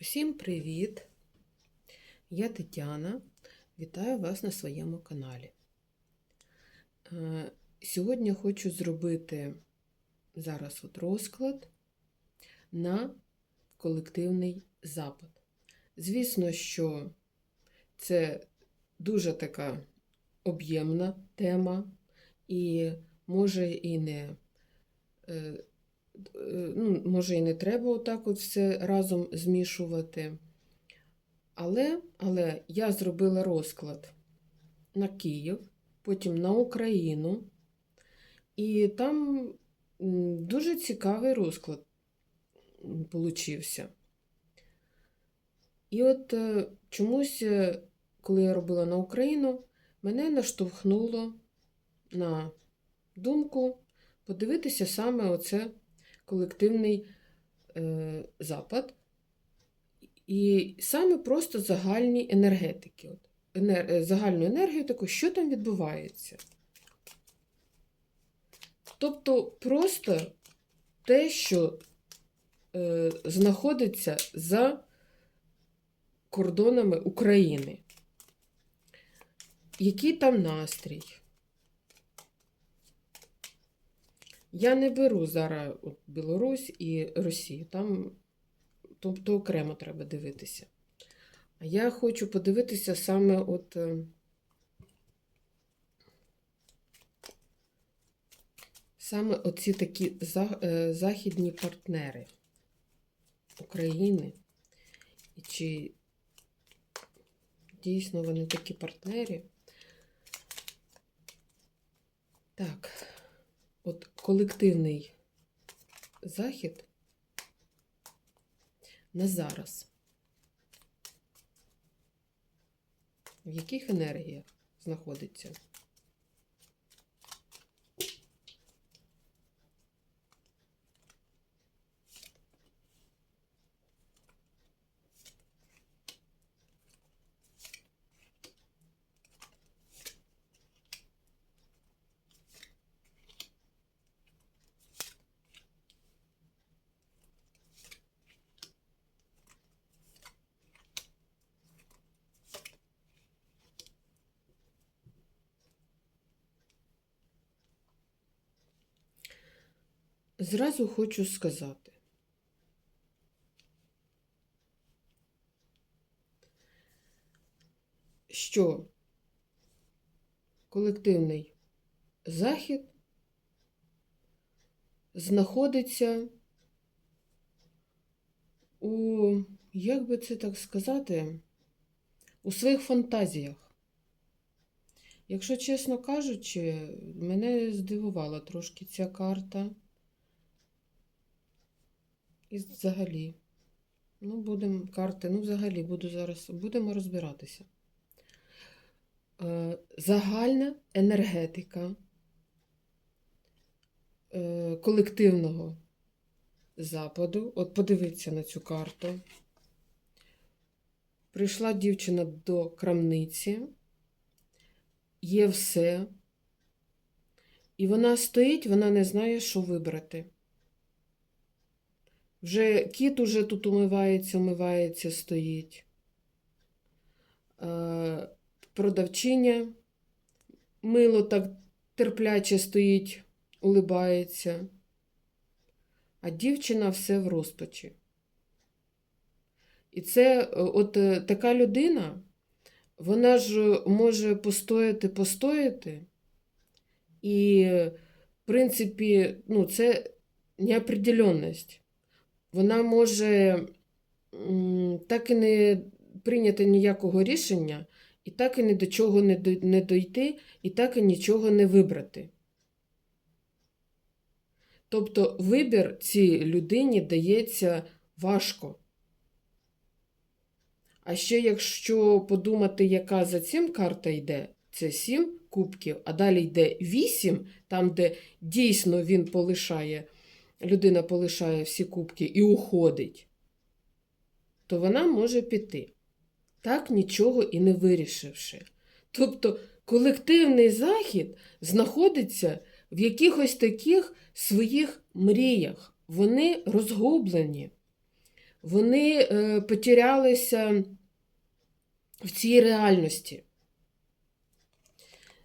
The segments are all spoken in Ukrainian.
Усім привіт! Я Тетяна. Вітаю вас на своєму каналі. Е, Сьогодні хочу зробити зараз от розклад на колективний запит. Звісно, що це дуже така об'ємна тема, і може і не е, ну, може і не треба отак от все разом змішувати. Але, але я зробила розклад на Київ, потім на Україну, і там дуже цікавий розклад получився. І от е, чомусь, е, коли я робила на Україну, мене наштовхнуло на думку подивитися саме оце колективний е, запад. І саме просто загальні енергетики. От, енер, е, загальну енергію таку, що там відбувається. Тобто просто те, що е, знаходиться за кордонами України. Який там настрій? Я не беру зараз от, Білорусь і Росію. Там тобто окремо треба дивитися. А я хочу подивитися саме от. е, Саме оці такі е, західні партнери України. І чи дійсно вони такі партнери? Так, от колективний захід на зараз. В яких енергіях знаходиться? Зразу хочу сказати. Що колективний захід знаходиться у, як би це так сказати, у своїх фантазіях. Якщо чесно кажучи, мене здивувала трошки ця карта. І взагалі. Ну, будемо карти, ну, взагалі, буду зараз, будемо розбиратися. Е, загальна енергетика е, колективного западу. От подивіться на цю карту. Прийшла дівчина до крамниці, є все. І вона стоїть, вона не знає, що вибрати. Вже кіт уже тут умивається, умивається, стоїть. Е, Продавчиня мило так терпляче стоїть, улибається. А дівчина все в розпачі. І це е, от е, така людина, вона ж може постояти, постояти. І, в принципі, ну, це неопределенність вона може так і не прийняти ніякого рішення, і так і ні до чого не дой- не дойти, і так і нічого не вибрати. Тобто вибір цій людині дається важко. А ще якщо подумати, яка за цим карта йде, це 7 кубків, а далі йде 8, там, де дійсно він полишає людина полишає всі кубки і уходить, то вона може піти, так нічого і не вирішивши. Тобто колективний захід знаходиться в якихось таких своїх мріях. Вони розгублені. вони е, потерялися в цій реальності.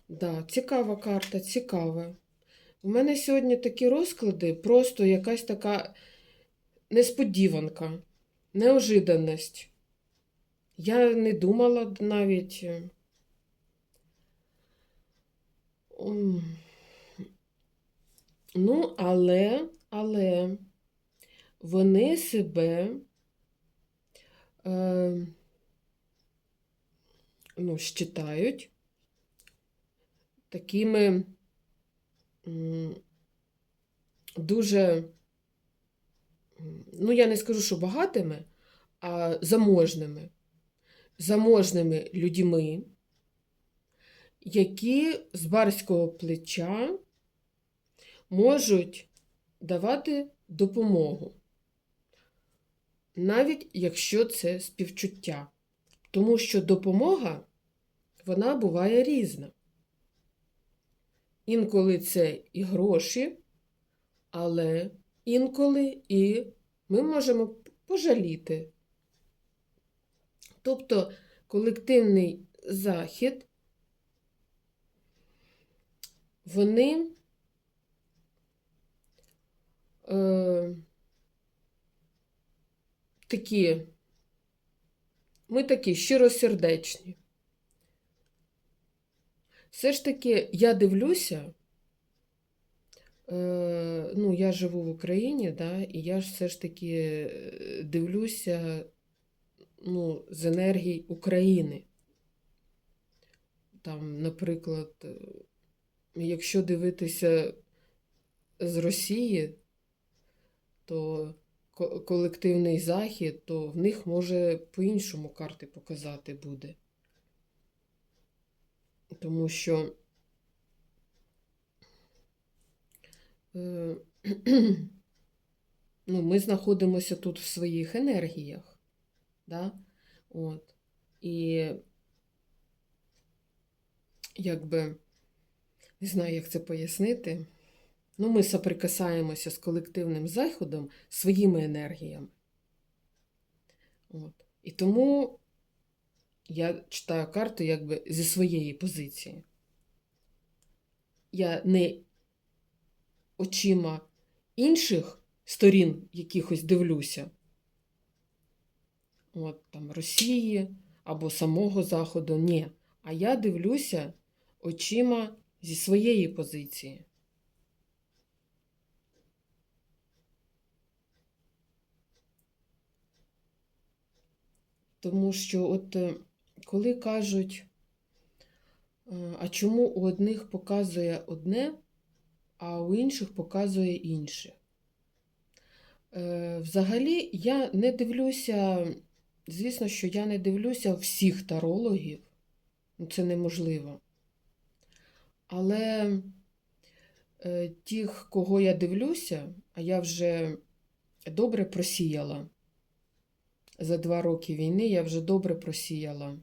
Да, цікава карта, цікава. У мене сьогодні такі розклади, просто якась така несподіванка, неожиданість. Я не думала навіть. е, Ну, але, але вони себе е, ну, считають такими дуже, ну, я не скажу, що багатими, а заможними. Заможними людьми, які з барського плеча можуть давати допомогу, навіть якщо це співчуття. Тому що допомога, вона буває різна. Інколи це і гроші, але інколи і ми можемо пожаліти. Тобто колективний захід, вони е, такі, ми такі щиросердечні. Все ж таки, я дивлюся, е, ну, я живу в Україні, да, і я ж все ж таки е, дивлюся ну, з енергії України. Там, наприклад, е, якщо дивитися з Росії, то колективний захід, то в них може по-іншому карти показати буде. Тому що е, ну, ми знаходимося тут в своїх енергіях. Да? От. І якби не знаю, як це пояснити. Ну, ми соприкасаємося з колективним заходом своїми енергіями. От. І тому я читаю карту якби зі своєї позиції. Я не очима інших сторін якихось дивлюся, от там Росії або самого Заходу, ні. А я дивлюся очима зі своєї позиції. Тому що, от е, коли кажуть, е, а чому у одних показує одне, а у інших показує інше. Е, Взагалі, я не дивлюся, звісно, що я не дивлюся всіх тарологів, ну це неможливо. Але е, тих, кого я дивлюся, а я вже добре просіяла. За два роки війни я вже добре просіяла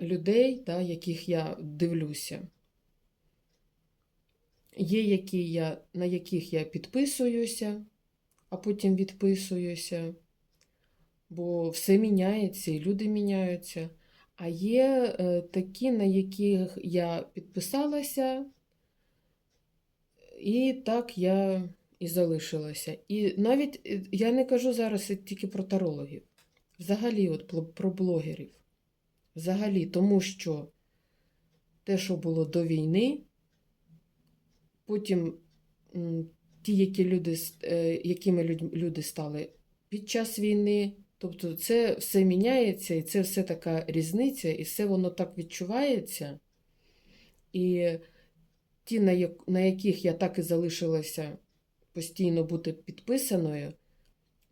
людей, да, яких я дивлюся. Є які я, на яких я підписуюся, а потім відписуюся, бо все міняється, і люди міняються. А є е, такі, на яких я підписалася, і так я і залишилася. І навіть е, я не кажу зараз тільки про тарологів, взагалі, от про блогерів. Взагалі, тому що те, що було до війни, потім ті, які люди, е, якими люди стали під час війни. Тобто це все міняється, і це все така різниця, і все воно так відчувається. І ті, на, як- на яких я так і залишилася постійно бути підписаною,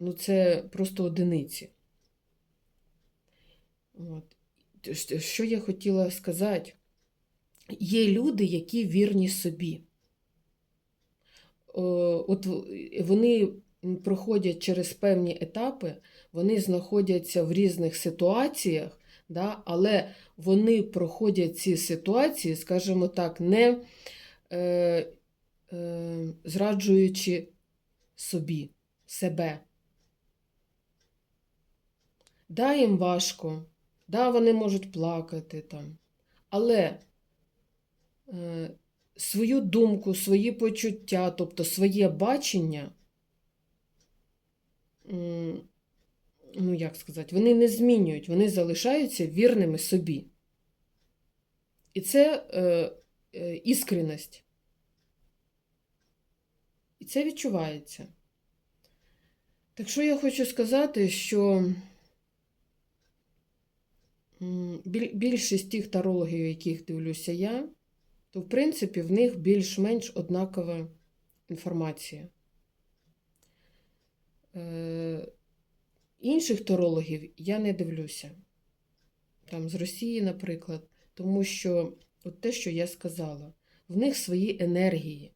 ну це просто одиниці. От. Що я хотіла сказати? Є люди, які вірні собі. От вони проходять через певні етапи, вони знаходяться в різних ситуаціях, да, але вони проходять ці ситуації, скажімо так, не е, е, зраджуючи собі. себе. Да, їм важко, да, вони можуть плакати там, але е, свою думку, свої почуття, тобто своє бачення, ну як сказати, вони не змінюють, вони залишаються вірними собі. І це е, е, іскренність. І це відчувається. Так що я хочу сказати, що більшість тих тарологів, яких дивлюся я, то в принципі в них більш-менш однакова інформація. Е, інших тарологів я не дивлюся. Там з Росії, наприклад, тому що от те, що я сказала, в них свої енергії.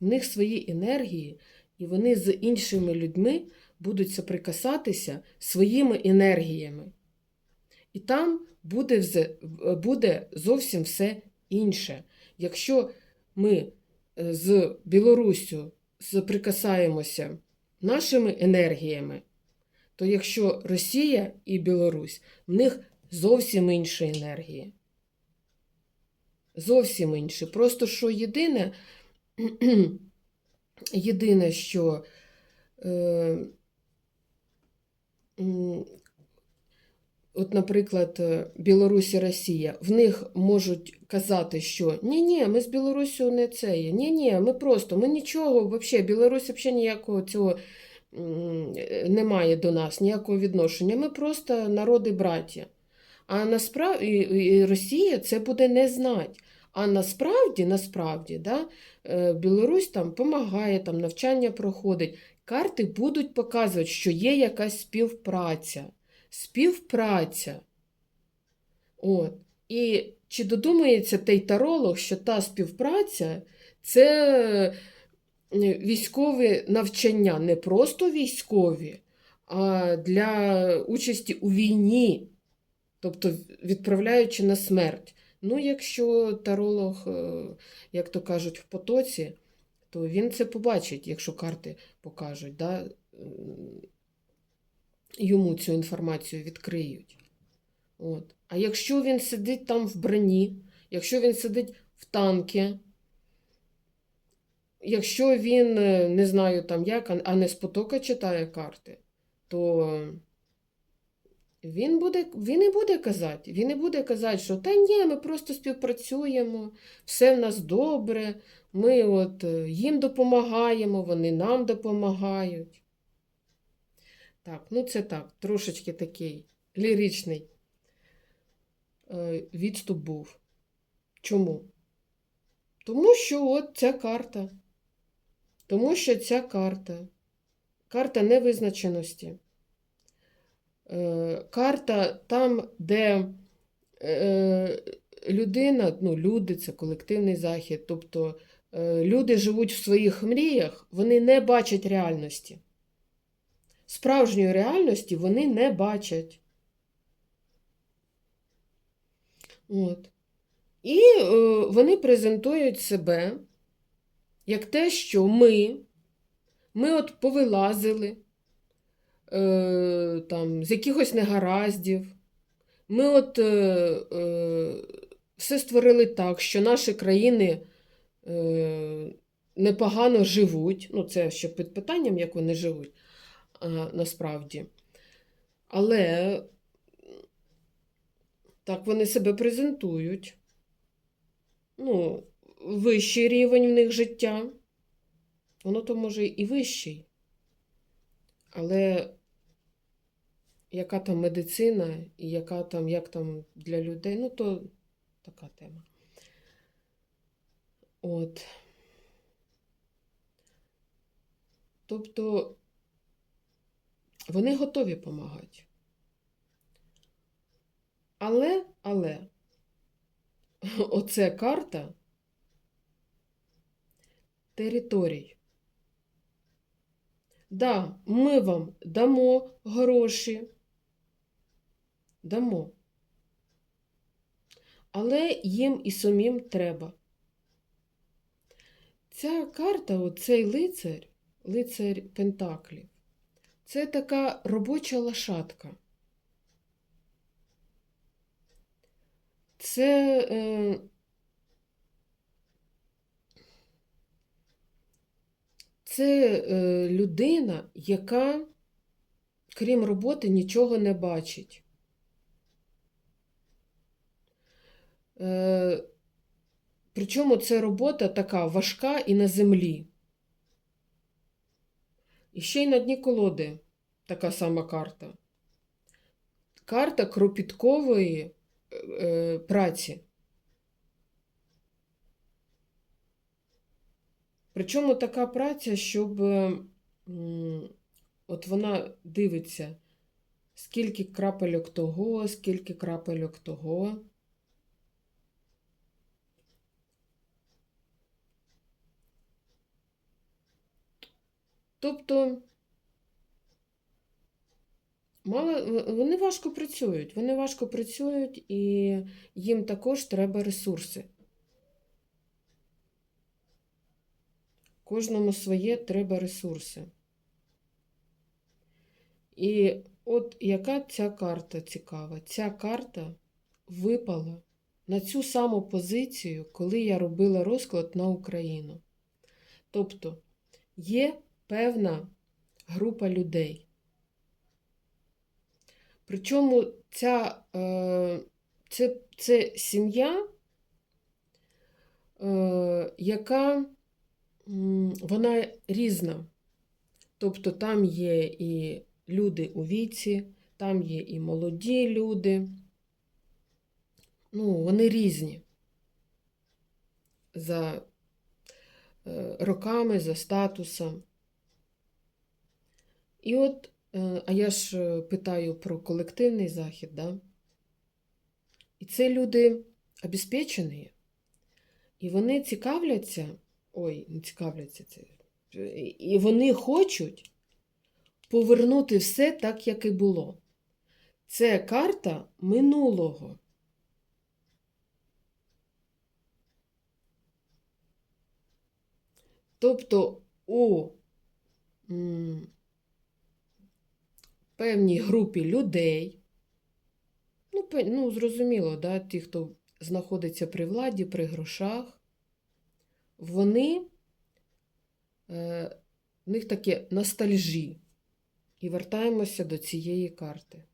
В них свої енергії, і вони з іншими людьми будуть соприкасатися своїми енергіями. І там буде, буде зовсім все інше. Якщо ми е, з Білоруссю соприкасаємося нашими енергіями, то якщо Росія і Білорусь, в них зовсім інші енергії. Зовсім інші. Просто що єдине, єдине, що е, от, наприклад, е, Білорусь і Росія, в них можуть казати, що ні-ні, ми з Білоруссю не це є, ні-ні, ми просто, ми нічого, взагалі, Білорусь взагалі ніякого цього е, немає до нас, ніякого відношення. Ми просто народи браття. А насправді Росія це буде не знати. А насправді, насправді, да, е, Білорусь там допомагає, там навчання проходить. Карти будуть показувати, що є якась співпраця. Співпраця. От. І чи додумається той таролог, що та співпраця це е, військові навчання, не просто військові, а для участі у війні, тобто відправляючи на смерть. Ну, якщо таролог, е, як то кажуть, в потоці, то він це побачить, якщо карти покажуть, да? Йому цю інформацію відкриють. От. А якщо він сидить там в броні, якщо він сидить в танки, якщо він, е, не знаю там як, а- не з потока читає карти, то він, буде, він і буде казати, він і буде казати, що та ні, ми просто співпрацюємо, все в нас добре, ми от е, їм допомагаємо, вони нам допомагають. Так, ну це так, трошечки такий ліричний е, відступ був. Чому? Тому що от ця карта. Тому що ця карта. Карта невизначеності. Е, карта там, де е, людина, ну, люди, це колективний захід, тобто люди живуть в своїх мріях, вони не бачать реальності. Справжньої реальності вони не бачать. От. І е, вони презентують себе як те, що ми, ми от повилазили е, там, з якихось негараздів. Ми от е, е, все створили так, що наші країни е, непогано живуть. Ну, це ще під питанням, як вони живуть насправді. Але так вони себе презентують. Ну, вищий рівень в них життя. Воно то може і вищий. Але яка там медицина і яка там, як там для людей, ну то така тема. От. Тобто вони готові допомагати. Але, але, оце карта територій. Да, ми вам дамо гроші. Дамо. Але їм і самим треба. Ця карта, оцей лицар, лицар Пентаклів. Це така робоча лошадка. Це е, це е, людина, яка, крім роботи, нічого не бачить. Е, причому це робота така важка і на землі. І ще й на дні колоди така сама карта. Карта кропіткової е, праці. Причому така праця, щоб е, от вона дивиться, скільки крапельок того, скільки крапельок того. Тобто мало, вони важко працюють, вони важко працюють і їм також треба ресурси. Кожному своє треба ресурси. І от яка ця карта цікава? Ця карта випала на цю саму позицію, коли я робила розклад на Україну. Тобто є певна група людей. Причому ця, е, це, це сім'я, е, яка вона різна. Тобто там є і люди у віці, там є і молоді люди. Ну, вони різні за е, роками, за статусом. І от, е, а я ж е, питаю про колективний захід, да? І це люди обезпечені, і вони цікавляться, ой, не цікавляться це, і вони хочуть повернути все так, як і було. Це карта минулого. Тобто у певній групі людей, ну, ну зрозуміло, да, ті, хто знаходиться при владі, при грошах, вони, е, в них таке ностальжі. І вертаємося до цієї карти.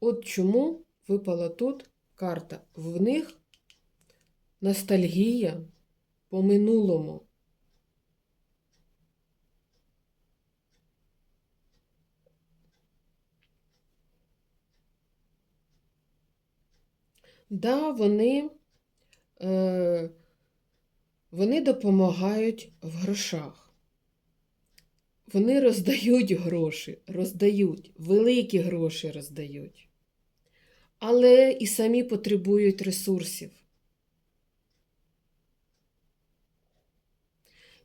От чому випала тут карта. В них ностальгія по минулому. Да, вони, е, вони допомагають в грошах. Вони роздають гроші, роздають, великі гроші роздають. Але і самі потребують ресурсів.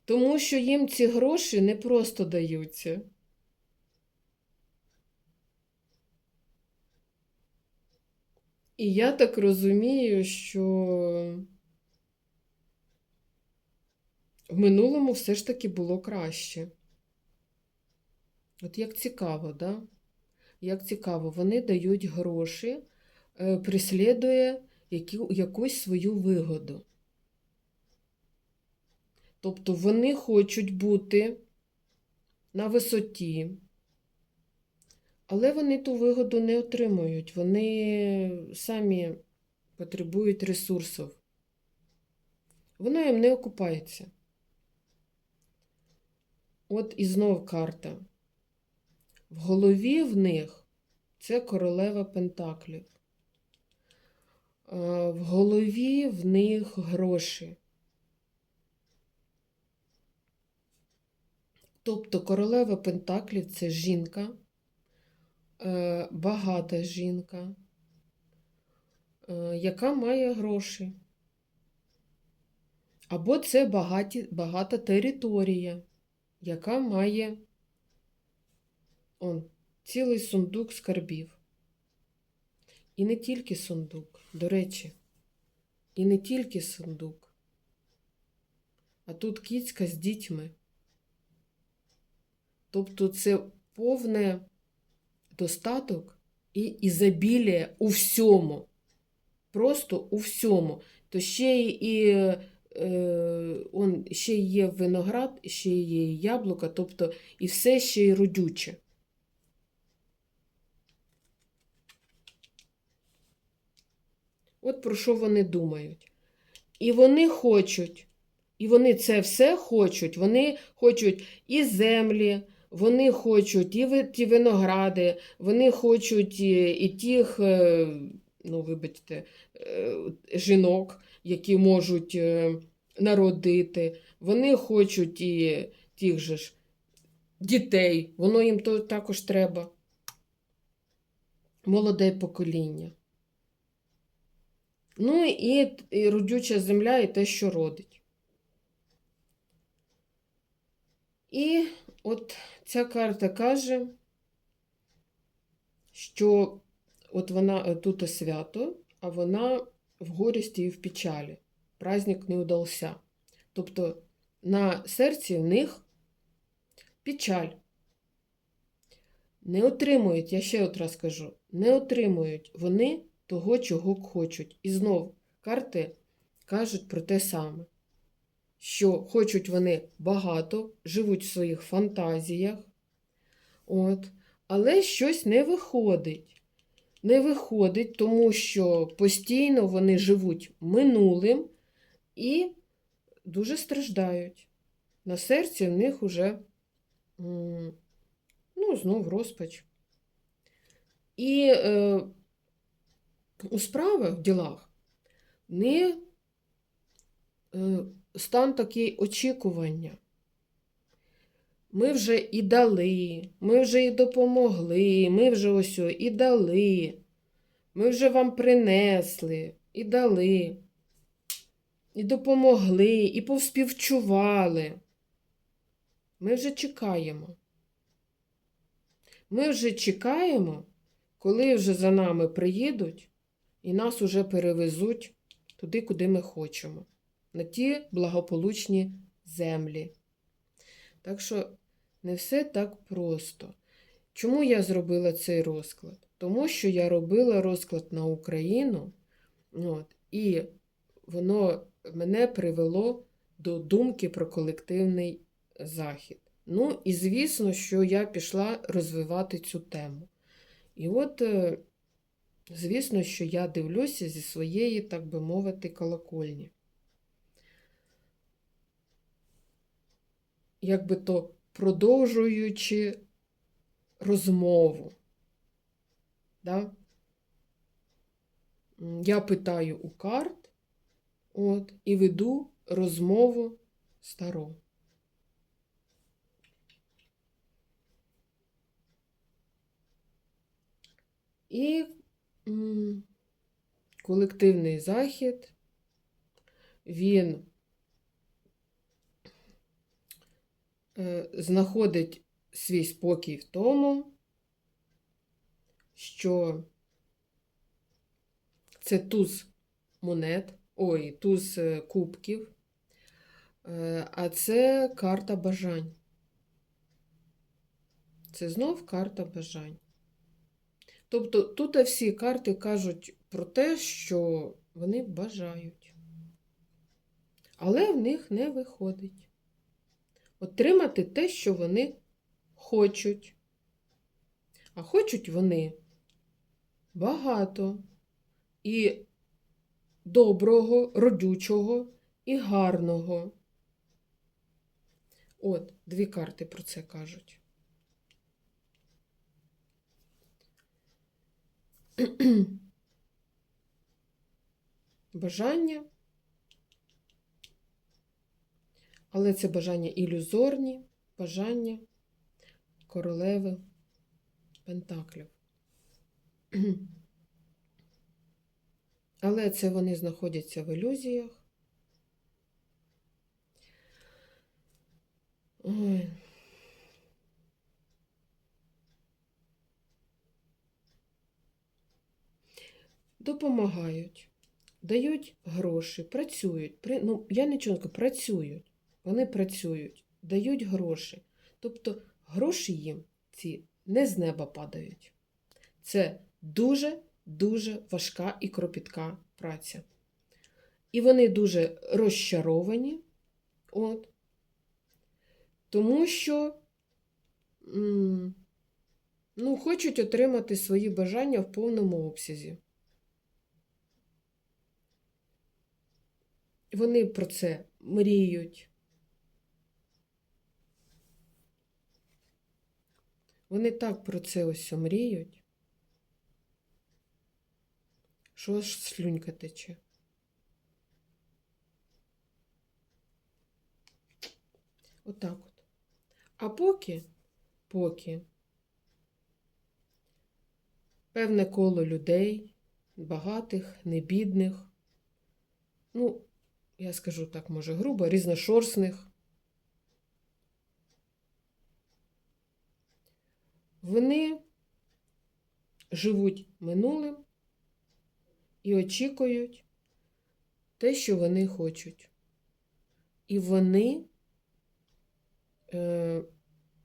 Тому що їм ці гроші не просто даються. І я так розумію, що в минулому все ж таки було краще. От як цікаво, да? Як цікаво, вони дають гроші, е, преслідує якусь свою вигоду. Тобто вони хочуть бути на висоті, але вони ту вигоду не отримують. Вони самі потребують ресурсів. Воно їм не окупається. От і знов карта. В голові в них це королева Пентаклів. В голові в них гроші. Тобто королева Пентаклів це жінка, багата жінка, е, яка має гроші. Або це багаті, багата територія, яка має он, цілий сундук скарбів. І не тільки сундук, до речі, і не тільки сундук. а тут кіцька з дітьми. Тобто це повне достаток і ізобілія у всьому. Просто у всьому. То ще і е, он, ще є виноград, ще є яблука, тобто і все ще й родюче. От про що вони думають. І вони хочуть, і вони це все хочуть. Вони хочуть і землі, вони хочуть і ті виногради, вони хочуть і, і тих, е, ну, вибачте, е, жінок, які можуть е, народити. Вони хочуть і тих же ж дітей, воно їм то також треба. Молоде покоління. Ну і, і родюча земля, і те, що родить. І от ця карта каже, що от вона е, тут свято, а вона в горісті і в печалі. Праздник не удався. Тобто на серці в них печаль. Не отримують, я ще от раз кажу, не отримують вони того, чого хочуть. І знов карти кажуть про те саме, що хочуть вони багато, живуть в своїх фантазіях, от, але щось не виходить. Не виходить, тому що постійно вони живуть минулим і дуже страждають. На серці в них уже, ну, знов розпач. І е, у справах, в ділах, не е, стан такий очікування. Ми вже і дали, ми вже і допомогли, ми вже ось і дали, ми вже вам принесли, і дали, і допомогли, і повспівчували. Ми вже чекаємо. Ми вже чекаємо, коли вже за нами приїдуть і нас уже перевезуть туди, куди ми хочемо, на ті благополучні землі. Так що не все так просто. Чому я зробила цей розклад? Тому що я робила розклад на Україну, от, і воно мене привело до думки про колективний захід. Ну, і звісно, що я пішла розвивати цю тему. І от, е, звісно, що я дивлюся зі своєї, так би мовити, колокольні. Якби то продовжуючи розмову. Да? Я питаю у карт от, і веду розмову стару. І колективний захід, він е, знаходить свій спокій в тому, що це туз монет, ой, туз е, кубків, е, а це карта бажань. Це знов карта бажань. Тобто тут всі карти кажуть про те, що вони бажають, але в них не виходить отримати те, що вони хочуть. А хочуть вони багато і доброго, родючого і гарного. От, дві карти про це кажуть. Бажання. Але це бажання ілюзорні, бажання королеви Пентаклів. Але це вони знаходяться в ілюзіях. Ой. Допомагають, дають гроші, працюють. Ну, я не кажу, працюють. Вони працюють, дають гроші. Тобто гроші їм ці не з неба падають. Це дуже-дуже важка і кропітка праця. І вони дуже розчаровані, от, тому що ну, хочуть отримати свої бажання в повному обсязі. Вони про це мріють. Вони так про це ось мріють, що аж слюнька тече. Отак от. А поки, поки певне коло людей, багатих, небідних, ну, я скажу так, може, грубо, різношорстних, вони живуть минулим і очікують те, що вони хочуть. І вони е,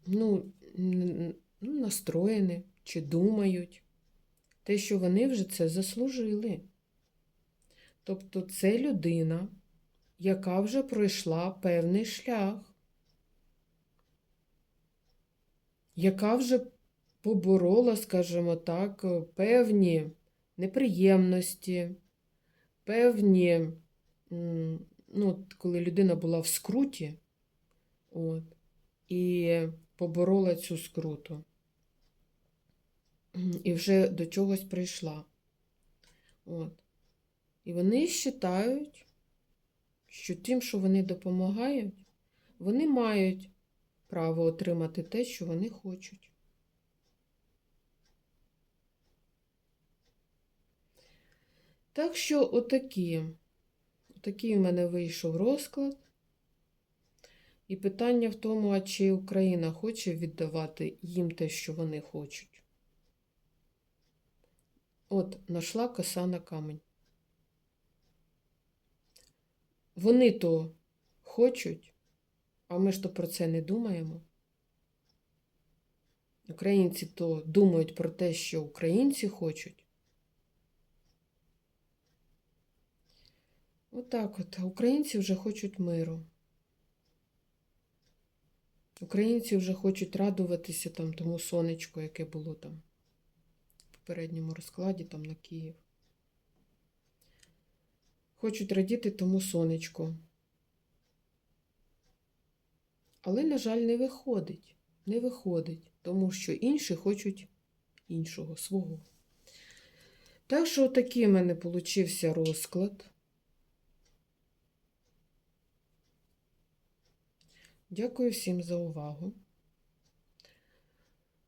ну, ну, настроєні чи думають те, що вони вже це заслужили. Тобто це людина, яка вже пройшла певний шлях, яка вже поборола, скажімо так, певні неприємності, певні, ну, коли людина була в скруті, от, і поборола цю скруту. І вже до чогось прийшла. От. І вони вважають, що тим, що вони допомагають, вони мають право отримати те, що вони хочуть. Так що отакі, отакий в мене вийшов розклад. І питання в тому, а чи Україна хоче віддавати їм те, що вони хочуть. От, нашла коса на камень. Вони то хочуть, а ми ж то про це не думаємо. Українці то думають про те, що українці хочуть. Отак от. Українці вже хочуть миру. Українці вже хочуть радуватися там тому сонечку, яке було там в попередньому розкладі там на Київ. Хочуть радіти тому сонечку. Але, на жаль, не виходить. Не виходить, тому що інші хочуть іншого, свого. Так що такий в мене получився розклад. Дякую всім за увагу.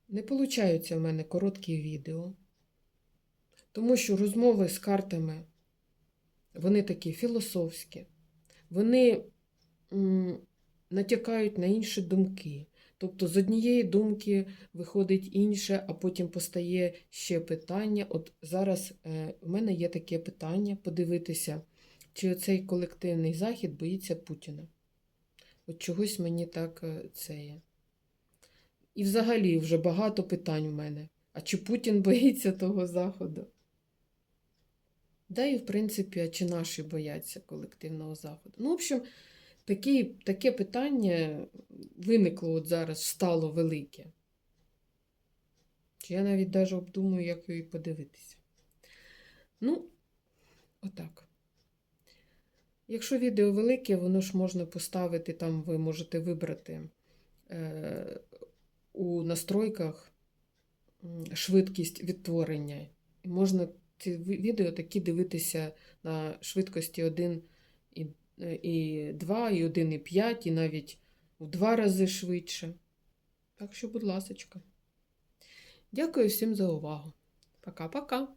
Не получаються в мене короткі відео, тому що розмови з картами, вони такі філософські, вони натякають на інші думки. Тобто з однієї думки виходить інше, а потім постає ще питання. От зараз е, в мене є таке питання подивитися, чи оцей колективний захід боїться Путіна. От чогось мені так е, це є. І взагалі вже багато питань в мене. А чи Путін боїться того заходу? Да, і в принципі, а чи наші бояться колективного заходу? Ну, в общем, такі, таке питання виникло от зараз, стало велике. Чи я навіть навіть обдумую, як її подивитися. Ну, отак. Якщо відео велике, воно ж можна поставити, там ви можете вибрати е, у настройках швидкість відтворення. І можна ці відео такі дивитися на швидкості 1 і, е, і 2, і 1 і 5, і навіть у два рази швидше. Так що, будь ласочка. Дякую всім за увагу. Пока-пока.